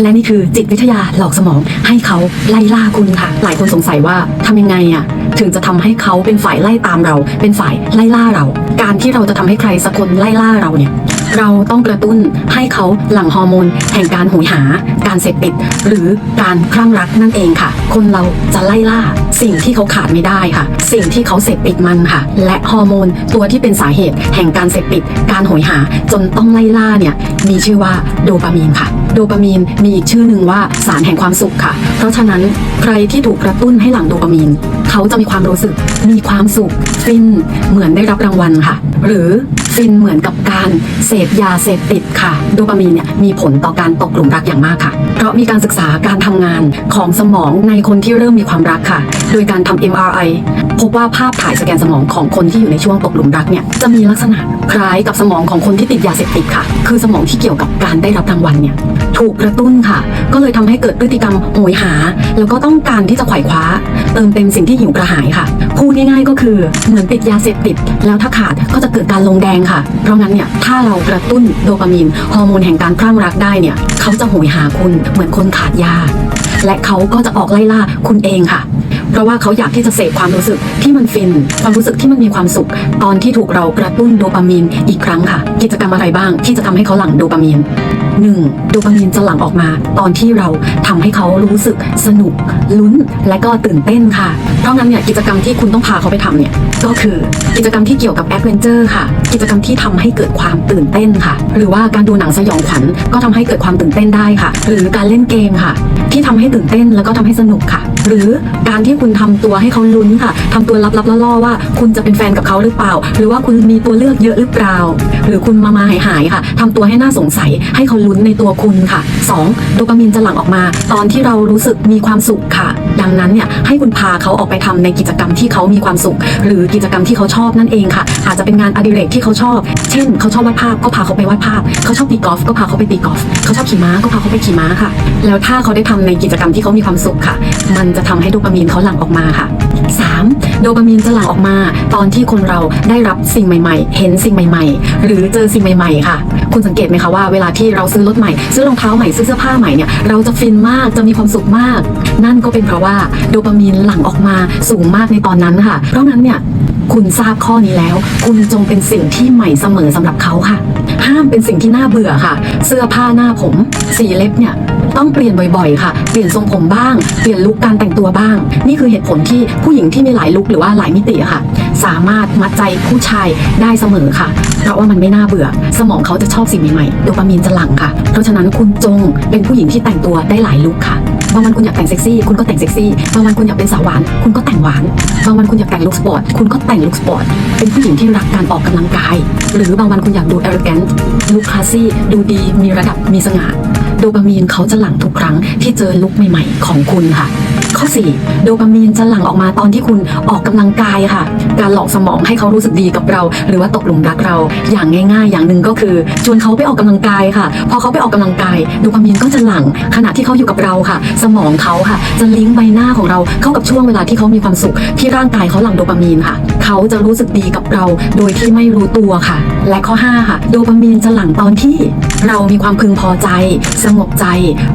และนี่คือจิตวิทยาหลอกสมองให้เขาไล่ล่าคุณค่ะ หลายคนสงสัยว่าทำยังไงอะถึงจะทำให้เขาเป็นฝ่ายไล่ตามเรา เป็นฝ่ายไล่ล่าเรา การที่เราจะทำให้ใครสักคนไล่ล่าเราเนี่ยเราต้องกระตุ้นให้เขาหลั่งฮอร์โมนแห่งการโหยหา การเสพติด หรือการคลั่งรักนั่นเองค่ะ คนเราจะไล่ล่า สิ่งที่เขาขาดไม่ได้ค่ะ สิ่งที่เขาเสพติดมันค่ะ และฮอร์โมนตัวที่เป็นสาเหตุ แห่งการเสพติด การโหยหา จนต้องไล่ล่าเนี่ยมีชื่อว่าโดปามีนค่ะ โดปามีนมีอีกชื่อหนึ่งว่าสารแห่งความสุขค่ะ เพราะฉะนั้นใครที่ถูกกระตุ้นให้หลั่งโดปามีน เขาจะมีความรู้สึกมีความสุขฟินเหมือนได้รับรางวัลค่ะ หรือฟินเหมือนกับการเสพยาเสพติดค่ะ โดปามีนเนี่ยมีผลต่อการตกหลุมรักอย่างมากค่ะ เพราะมีการศึกษาการทำงานของสมองในคนที่เริ่มมีความรักค่ะ โดยการทำ MRI พบว่าภาพถ่ายสแกนสมองของคนที่อยู่ในช่วงตกหลุมรักเนี่ยจะมีลักษณะคล้ายกับสมองของคนที่ติดยาเสพติดค่ะ คือสมองที่เกี่ยวกับการได้รับรางวัลเนี่ยถูกกระตุ้นค่ะ ก็เลยทำให้เกิดพฤติกรรมโหยหา แล้วก็ต้องการที่จะไขว่คว้า เติมเต็มสิ่งที่หิวกระหายค่ะพูดง่ายๆก็คือเหมือนติดยาเสพติด แล้วถ้าขาดก็จะเกิดการลงแดงค่ะ เพราะงั้นเนี่ยถ้าเรากระตุ้นโดปามีนฮอร์โมนแห่งการคลั่งรักได้เนี่ยเขาจะโหยหาคุณเหมือนคนขาดยา และเขาก็จะออกไล่ล่าคุณเองค่ะเพราะว่าเขาอยากที่จะเสพความรู้สึกที่มันฟิน ความรู้สึกที่มันมีความสุข ตอนที่ถูกเรากระตุ้นโดปามีนอีกครั้งค่ะ กิจกรรมอะไรบ้างที่จะทำให้เขาหลั่งโดปามีน 1. โดปามีนจะหลั่งออกมา ตอนที่เราทำให้เขารู้สึกสนุก ลุ้น และก็ตื่นเต้นค่ะ เพราะงั้นเนี่ยกิจกรรมที่คุณต้องพาเขาไปทำเนี่ยก็คือกิจกรรมที่เกี่ยวกับแอดเวนเจอร์ค่ะ กิจกรรมที่ทำให้เกิดความตื่นเต้นค่ะ หรือว่าการดูหนังสยองขวัญก็ทำให้เกิดความตื่นเต้นได้ค่ะ หรือการเล่นเกมค่ะ ที่ทำให้ตื่นเต้นแล้วก็ทำให้สนุกค่ะ หรือการที่คุณทำตัวให้เขาลุ้นค่ะทำตัวลับๆล่อๆว่า คุณจะเป็นแฟนกับเขาหรือเปล่า หรือว่าคุณมีตัวเลือกเยอะหรือเปล่า หรือคุณมามาหายๆค่ะทำตัวให้น่าสงสัยให้เขาลุ้นในตัวคุณค่ะ 2. โดปามีนจะหลั่งออกมา ตอนที่เรารู้สึกมีความสุขค่ะ ดังนั้นเนี่ยให้คุณพาเขาออกไปทำในกิจกรรมที่เขามีความสุข หรือกิจกรรมที่เขาชอบนั่นเองค่ะ อาจจะเป็นงานอดิเรกที่เขาชอบ เช่น เขาชอบวาดภาพก็พาเขาไปวาดภาพ เขาชอบตีกอล์ฟก็พาเขาไปตีกอล์ฟเขาชอบขี่ม้าก็พาเขาไปขี่ม้าค่ะ แล้วถ้าเขาได้ทำในกิจกรรมที่เขามีความสุขค่ะ มันจะทำให้โดปามีนเขาหลั่งออกมาค่ะ 3. โดปามีนจะหลั่งออกมา ตอนที่คนเราได้รับสิ่งใหม่ ๆ เห็นสิ่งใหม่ ๆ หรือเจอสิ่งใหม่ ๆ ค่ะ คุณสังเกตไหมคะว่าเวลาที่เราซื้อรถใหม่ ซื้อรองเท้าใหม่ซื้อเสื้อผ้าใหม่เนี่ยเราจะฟินมากจะมีความสุขมาก นั่นก็เป็นเพราะว่าโดปามีนหลั่งออกมาสูงมากในตอนนั้นค่ะ เพราะนั้นเนี่ยคุณทราบข้อนี้แล้ว คุณจงเป็นสิ่งที่ใหม่เสมอสำหรับเขาค่ะ ห้ามเป็นสิ่งที่น่าเบื่อค่ะ เสื้อผ้าหน้าผม สีเล็บเนี่ย ต้องเปลี่ยนบ่อยๆ ค่ะ เปลี่ยนทรงผมบ้าง เปลี่ยนลุคการแต่งตัวบ้าง นี่คือเหตุผลที่ผู้หญิงที่มีหลายลุคหรือว่าหลายมิติค่ะ สามารถมัดใจผู้ชายได้เสมอค่ะ เพราะว่ามันไม่น่าเบื่อ สมองเขาจะชอบสิ่งใหม่ๆ โดปามีนจะหลั่งค่ะ เพราะฉะนั้นคุณจงเป็นผู้หญิงที่แต่งตัวได้หลายลุคค่ะ บางวันคุณอยากแต่งเซ็กซี่คุณก็แต่งเซ็กซี่บางวันคุณอยากเป็นสาวหวานคุณก็แต่งหวานบางวันคุณอยากแต่งลุคสปอร์ตคุณก็แต่งลุคสปอร์ตเป็นผู้หญิงที่รักการออกกำลังกาย หรือบางวันคุณอยากดูเอลิแกนลุคคลาสซี่ดูดีมีระดับมีสง่าโดปามีนเขาจะหลั่งทุกครั้งที่เจอลุคใหม่ๆของคุณค่ะ ข้อ 4 โดปามีนจะหลั่งออกมาตอนที่คุณออกกำลังกายค่ะ การหลอกสมองให้เขารู้สึกดีกับเรา หรือว่าตกหลุมรักเรา อย่างง่าย ๆ อย่างหนึ่งก็คือชวนเขาไปออกกำลังกายค่ะ พอเขาไปออกกำลังกายโดปามีนก็จะหลั่งขณะที่เขาอยู่กับเราค่ะ สมองเขาค่ะ จะลิงก์ใบหน้าของเราเข้ากับช่วงเวลาที่เขามีความสุข ที่ร่างกายเขาหลั่งโดปามีนค่ะ เขาจะรู้สึกดีกับเราโดยที่ไม่รู้ตัวค่ะ และข้อ 5 ค่ะ โดปามีนจะหลั่งตอนที่เรามีความพึงพอใจ สงบใจ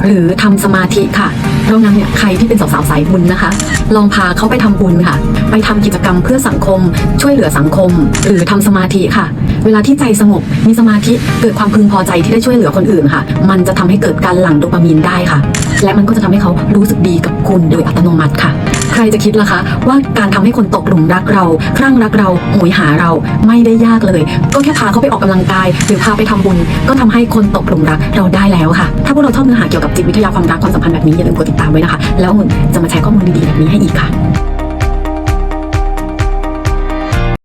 หรือทำสมาธิค่ะเพราะงั้นเนี่ยใครที่เป็นสาวๆสายบุญนะคะ ลองพาเขาไปทำบุญค่ะ ไปทำกิจกรรมเพื่อสังคมช่วยเหลือสังคม หรือทำสมาธิค่ะ เวลาที่ใจสงบมีสมาธิเกิดความพึงพอใจที่ได้ช่วยเหลือคนอื่นค่ะ มันจะทำให้เกิดการหลั่งโดปามีนได้ค่ะ และมันก็จะทำให้เขารู้สึกดีกับคุณโดยอัตโนมัติค่ะ ใครจะคิดล่ะคะ ว่าการทำให้คนตกหลุมรักเราคลั่งรักเราโหยหาเราไม่ได้ยากเลย ก็แค่พาเขาไปออกกำลังกาย หรือพาไปทำบุญก็ทำให้คนตกหลุมรักเราได้แล้วค่ะ ถ้าพวกเราชอบเนื้อหาเกี่ยวกับจิตวิทยาความรักความสัมพันธ์แบบนี้อย่าลืมกดติดตามไว้นะคะ แล้วอุ่นจะมาแชร์ข้อมูลดีๆแบบนี้ให้อีกค่ะ